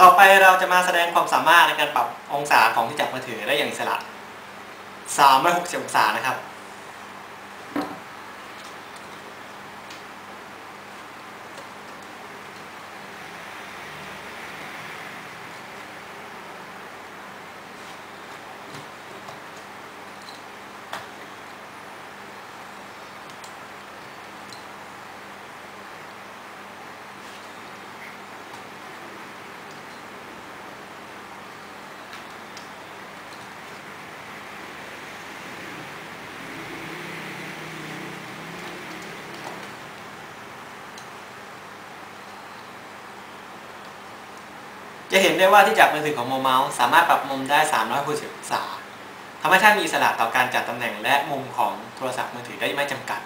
ต่อไปเราจะมาแสดงความสามารถในการปรับองศาของที่จับมือถือได้อย่างอิสระ360องศานะครับ จะเห็นได้ว่าที่จับมือถือของโมเมาส์สามารถปรับมุมได้ 360องศาทำให้ท่านมีอิสระต่อการจัดตำแหน่งและมุมของโทรศัพท์มือถือได้ไม่จำกัด